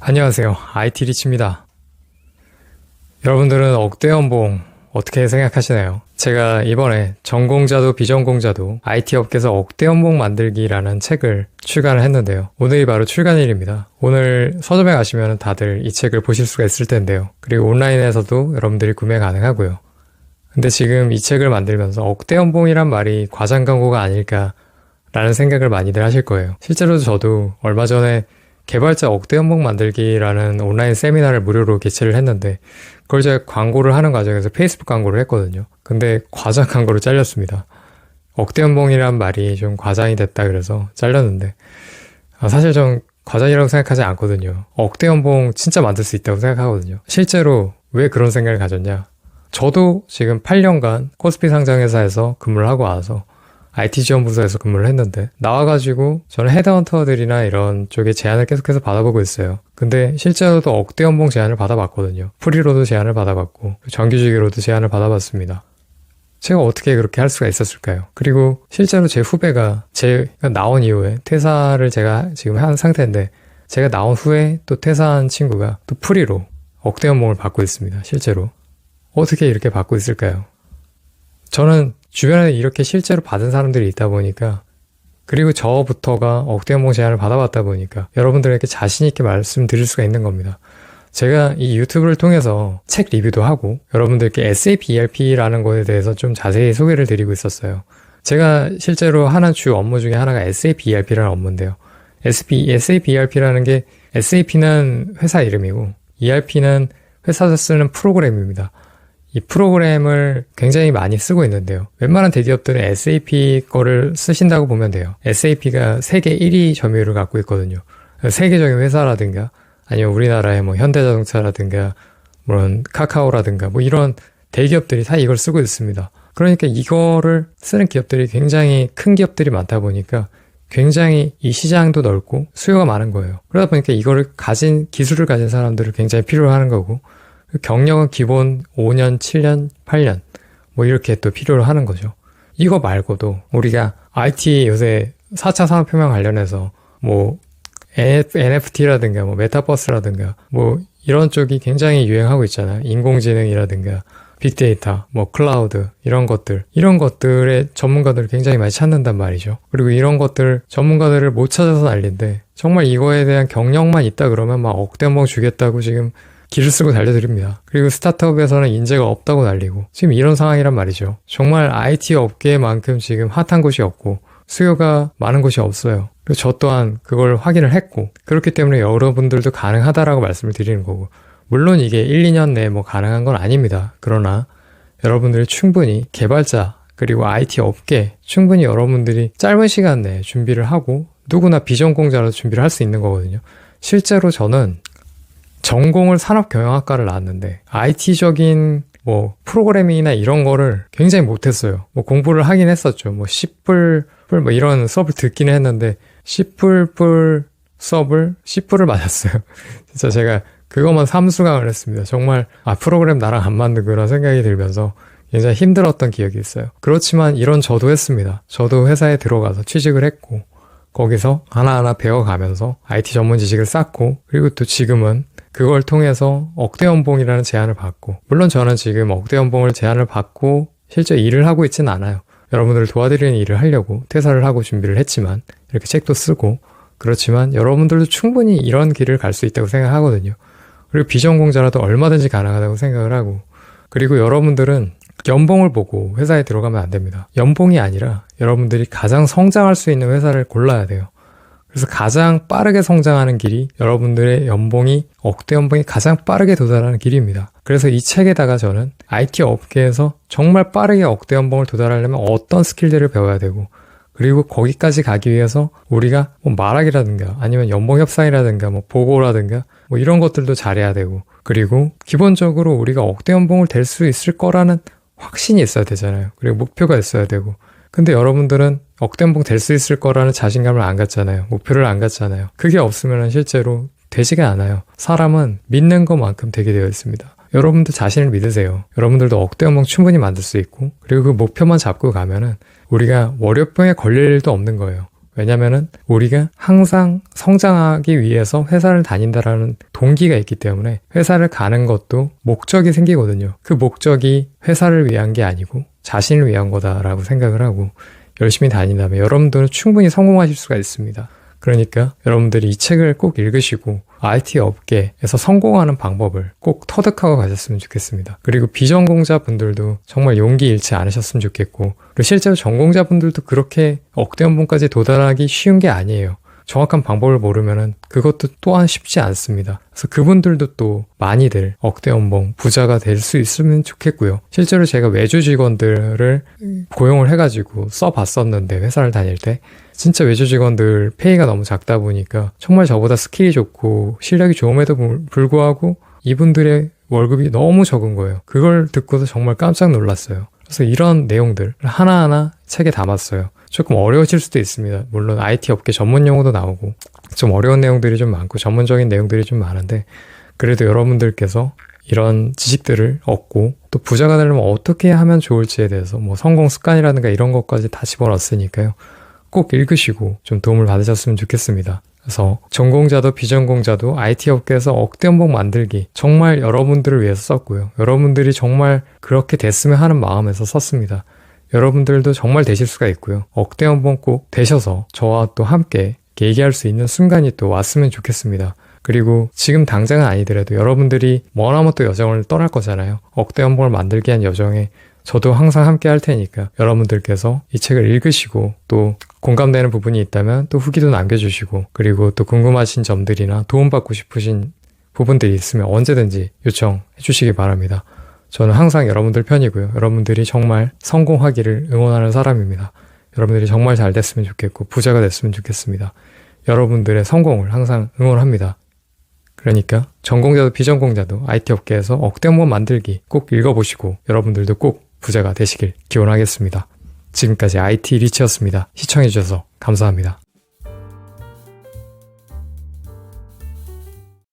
안녕하세요. IT 리치입니다. 여러분들은 억대 연봉 어떻게 생각하시나요? 제가 이번에 전공자도 비전공자도 IT 업계에서 억대 연봉 만들기라는 책을 출간을 했는데요. 오늘이 바로 출간일입니다. 오늘 서점에 가시면 다들 이 책을 보실 수가 있을 텐데요. 그리고 온라인에서도 여러분들이 구매 가능하고요. 근데 지금 이 책을 만들면서 억대 연봉이란 말이 과장 광고가 아닐까 라는 생각을 많이들 하실 거예요. 실제로 저도 얼마 전에 개발자 억대 연봉 만들기라는 온라인 세미나를 무료로 개최를 했는데 그걸 제가 광고를 하는 과정에서 페이스북 광고를 했거든요. 근데 과장 광고로 잘렸습니다. 억대 연봉이란 말이 좀 과장이 됐다 그래서 잘렸는데 아, 사실 좀 과장이라고 생각하지 않거든요. 억대 연봉 진짜 만들 수 있다고 생각하거든요. 실제로 왜 그런 생각을 가졌냐? 저도 지금 8년간 코스피 상장 회사에서 근무를 하고 와서 IT 지원 부서에서 근무를 했는데 나와가지고 저는 헤드헌터들이나 이런 쪽에 제안을 계속해서 받아보고 있어요. 근데 실제로도 억대 연봉 제안을 받아봤거든요. 프리로도 제안을 받아봤고 정규직으로도 제안을 받아봤습니다. 제가 어떻게 그렇게 할 수가 있었을까요? 그리고 실제로 제 후배가 제가 나온 이후에 퇴사를 제가 지금 한 상태인데 제가 나온 후에 또 퇴사한 친구가 또 프리로 억대 연봉을 받고 있습니다. 실제로. 어떻게 이렇게 받고 있을까요? 저는 주변에 이렇게 실제로 받은 사람들이 있다 보니까 그리고 저부터가 억대 연봉 제안을 받아봤다 보니까 여러분들에게 자신 있게 말씀드릴 수가 있는 겁니다. 제가 이 유튜브를 통해서 책 리뷰도 하고 여러분들께 SAP ERP라는 것에 대해서 좀 자세히 소개를 드리고 있었어요. 제가 실제로 하는 주 업무 중에 하나가 SAP ERP라는 업무인데요. SAP, SAP ERP라는 게 SAP는 회사 이름이고 ERP는 회사에서 쓰는 프로그램입니다. 이 프로그램을 굉장히 많이 쓰고 있는데요. 웬만한 대기업들은 SAP 거를 쓰신다고 보면 돼요. SAP가 세계 1위 점유율을 갖고 있거든요. 세계적인 회사라든가 아니면 우리나라의 뭐 현대자동차라든가 물론 카카오라든가 뭐 이런 대기업들이 다 이걸 쓰고 있습니다. 그러니까 이거를 쓰는 기업들이 굉장히 큰 기업들이 많다 보니까 굉장히 이 시장도 넓고 수요가 많은 거예요. 그러다 보니까 이거를 가진 기술을 가진 사람들을 굉장히 필요로 하는 거고 경력은 기본 5년, 7년, 8년 뭐 이렇게 또 필요로 하는 거죠. 이거 말고도 우리가 IT 요새 4차 산업혁명 관련해서 뭐 NFT라든가 뭐 메타버스라든가 뭐 이런 쪽이 굉장히 유행하고 있잖아요. 인공지능이라든가 빅데이터, 뭐 클라우드 이런 것들 이런 것들의 전문가들을 굉장히 많이 찾는단 말이죠. 그리고 이런 것들 전문가들을 못 찾아서 난리인데 정말 이거에 대한 경력만 있다 그러면 막 억대 한번 주겠다고 지금 길을 쓰고 달려드립니다. 그리고 스타트업에서는 인재가 없다고 난리고 지금 이런 상황이란 말이죠. 정말 IT 업계만큼 지금 핫한 곳이 없고 수요가 많은 곳이 없어요. 그리고 저 또한 그걸 확인을 했고 그렇기 때문에 여러분들도 가능하다라고 말씀을 드리는 거고 물론 이게 1, 2년 내에 뭐 가능한 건 아닙니다. 그러나 여러분들이 충분히 개발자 그리고 IT 업계 충분히 여러분들이 짧은 시간 내에 준비를 하고 누구나 비전공자로 준비를 할 수 있는 거거든요. 실제로 저는 전공을 산업경영학과를 나왔는데 IT적인 뭐 프로그래밍이나 이런 거를 굉장히 못했어요. 뭐 공부를 하긴 했었죠. 뭐 C++, 뭐 이런 수업을 듣기는 했는데 C++ 수업을 C+를 맞았어요. 진짜 제가 그것만 삼수강을 했습니다. 정말 아 프로그램 나랑 안 맞는구나 생각이 들면서 굉장히 힘들었던 기억이 있어요. 그렇지만 이런 저도 했습니다. 저도 회사에 들어가서 취직을 했고 거기서 하나하나 배워가면서 IT 전문 지식을 쌓고 그리고 또 지금은 그걸 통해서 억대 연봉이라는 제안을 받고 물론 저는 지금 억대 연봉을 제안을 받고 실제 일을 하고 있지는 않아요. 여러분들을 도와드리는 일을 하려고 퇴사를 하고 준비를 했지만 이렇게 책도 쓰고 그렇지만 여러분들도 충분히 이런 길을 갈 수 있다고 생각하거든요. 그리고 비전공자라도 얼마든지 가능하다고 생각을 하고 그리고 여러분들은 연봉을 보고 회사에 들어가면 안 됩니다. 연봉이 아니라 여러분들이 가장 성장할 수 있는 회사를 골라야 돼요. 그래서 가장 빠르게 성장하는 길이 여러분들의 연봉이 억대 연봉이 가장 빠르게 도달하는 길입니다. 그래서 이 책에다가 저는 IT 업계에서 정말 빠르게 억대 연봉을 도달하려면 어떤 스킬들을 배워야 되고 그리고 거기까지 가기 위해서 우리가 뭐 말하기라든가 아니면 연봉 협상이라든가 뭐 보고라든가 뭐 이런 것들도 잘해야 되고 그리고 기본적으로 우리가 억대 연봉을 될수 있을 거라는 확신이 있어야 되잖아요. 그리고 목표가 있어야 되고 근데 여러분들은 억대연봉 될 수 있을 거라는 자신감을 안 갖잖아요. 목표를 안 갖잖아요. 그게 없으면 실제로 되지가 않아요. 사람은 믿는 것만큼 되게 되어 있습니다. 여러분도 자신을 믿으세요. 여러분들도 억대연봉 충분히 만들 수 있고 그리고 그 목표만 잡고 가면은 우리가 월요병에 걸릴 일도 없는 거예요. 왜냐면은 우리가 항상 성장하기 위해서 회사를 다닌다라는 동기가 있기 때문에 회사를 가는 것도 목적이 생기거든요. 그 목적이 회사를 위한 게 아니고 자신을 위한 거다라고 생각을 하고 열심히 다닌다면 여러분들은 충분히 성공하실 수가 있습니다. 그러니까 여러분들이 이 책을 꼭 읽으시고 IT 업계에서 성공하는 방법을 꼭 터득하고 가셨으면 좋겠습니다. 그리고 비전공자 분들도 정말 용기 잃지 않으셨으면 좋겠고 그리고 실제로 전공자 분들도 그렇게 억대 연봉까지 도달하기 쉬운 게 아니에요. 정확한 방법을 모르면은 그것도 또한 쉽지 않습니다. 그래서 그분들도 또 많이들 억대 연봉 부자가 될 수 있으면 좋겠고요. 실제로 제가 외주 직원들을 고용을 해가지고 써봤었는데 회사를 다닐 때 진짜 외주 직원들 페이가 너무 작다 보니까 정말 저보다 스킬이 좋고 실력이 좋음에도 불- 불구하고 이분들의 월급이 너무 적은 거예요. 그걸 듣고서 정말 깜짝 놀랐어요. 그래서 이런 내용들 하나하나 책에 담았어요. 조금 어려우실 수도 있습니다. 물론 IT 업계 전문 용어도 나오고 좀 어려운 내용들이 좀 많고 전문적인 내용들이 좀 많은데 그래도 여러분들께서 이런 지식들을 얻고 또 부자가 되려면 어떻게 하면 좋을지에 대해서 뭐 성공 습관이라든가 이런 것까지 다 집어넣었으니까요. 꼭 읽으시고 좀 도움을 받으셨으면 좋겠습니다. 그래서 전공자도 비전공자도 IT 업계에서 억대 연봉 만들기 정말 여러분들을 위해서 썼고요. 여러분들이 정말 그렇게 됐으면 하는 마음에서 썼습니다. 여러분들도 정말 되실 수가 있고요. 억대 연봉 꼭 되셔서 저와 또 함께 얘기할 수 있는 순간이 또 왔으면 좋겠습니다. 그리고 지금 당장은 아니더라도 여러분들이 머나먼 또 여정을 떠날 거잖아요. 억대 연봉을 만들기 위한 여정에 저도 항상 함께 할 테니까 여러분들께서 이 책을 읽으시고 또 공감되는 부분이 있다면 또 후기도 남겨주시고 그리고 또 궁금하신 점들이나 도움받고 싶으신 부분들이 있으면 언제든지 요청해 주시기 바랍니다. 저는 항상 여러분들 편이고요. 여러분들이 정말 성공하기를 응원하는 사람입니다. 여러분들이 정말 잘 됐으면 좋겠고 부자가 됐으면 좋겠습니다. 여러분들의 성공을 항상 응원합니다. 그러니까 전공자도 비전공자도 IT 업계에서 억대 한번 만들기 꼭 읽어보시고 여러분들도 꼭 부자가 되시길 기원하겠습니다. 지금까지 IT 리치였습니다. 시청해주셔서 감사합니다.